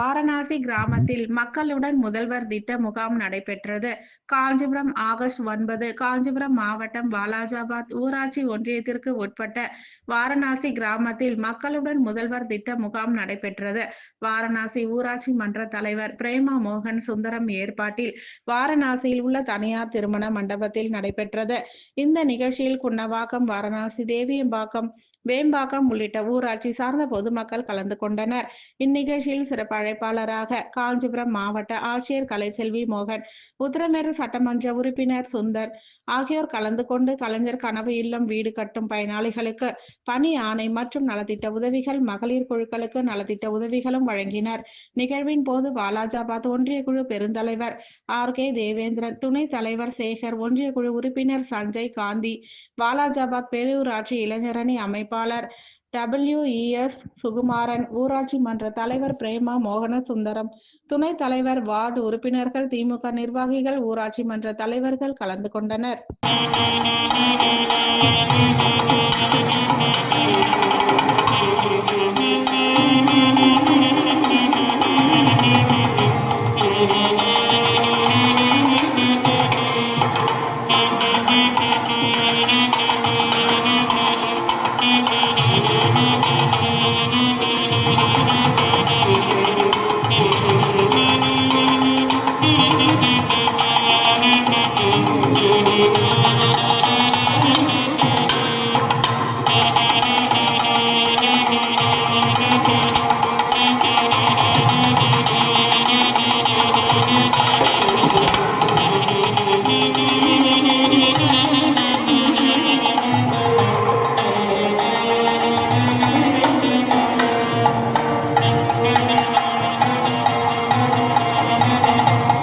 வாரணாசி கிராமத்தில் மக்களுடன் முதல்வர் திட்ட முகாம் நடைபெற்றது. காஞ்சிபுரம் ஆகஸ்ட் ஒன்பது காஞ்சிபுரம் மாவட்டம் வாலாஜாபாத் ஊராட்சி ஒன்றியத்திற்கு உட்பட்ட வாரணாசி கிராமத்தில் மக்களுடன் முதல்வர் திட்ட முகாம் நடைபெற்றது. வாரணாசி ஊராட்சி மன்ற தலைவர் பிரேமா மோகன் சுந்தரம் ஏற்பாட்டில் வாரணாசியில் உள்ள தனியார் திருமண மண்டபத்தில் நடைபெற்றது. இந்த நிகழ்ச்சியில் குன்னவாக்கம் வாரணாசி தேவியம்பாக்கம் வேம்பாக்கம் உள்ளிட்ட ஊராட்சி சார்ந்த பொதுமக்கள் கலந்து கொண்டனர். இந்நிகழ்ச்சியில் சிறப்பு அழைப்பாளராக காஞ்சிபுரம் மாவட்ட ஆட்சியர் கலைச்செல்வி மோகன் உத்தரமேறு சட்டமன்ற உறுப்பினர் சுந்தர் ஆகியோர் கலந்து கொண்டு கலைஞர் கனவு இல்லம் வீடு கட்டும் பயனாளிகளுக்கு பணி ஆணை மற்றும் நலத்திட்ட உதவிகள் மகளிர் குழுக்களுக்கு நலத்திட்ட உதவிகளும் வழங்கினர். நிகழ்வின் போது வாலாஜாபாத் ஒன்றிய குழு பெருந்தலைவர் ஆர். கே. தேவேந்திரன் துணைத் தலைவர் சேகர் ஒன்றிய குழு உறுப்பினர் சஞ்சய் காந்தி வாலாஜாபாத் பேரூராட்சி இளைஞரணி அமைப்பாளர் டபிள்யூஇஎஸ் சுகுமாரன் ஊராட்சி மன்ற தலைவர் பிரேமா மோகன சுந்தரம் துணைத் தலைவர் வார்டு உறுப்பினர்கள் திமுக நிர்வாகிகள் ஊராட்சி மன்ற தலைவர்கள் கலந்து கொண்டனர்.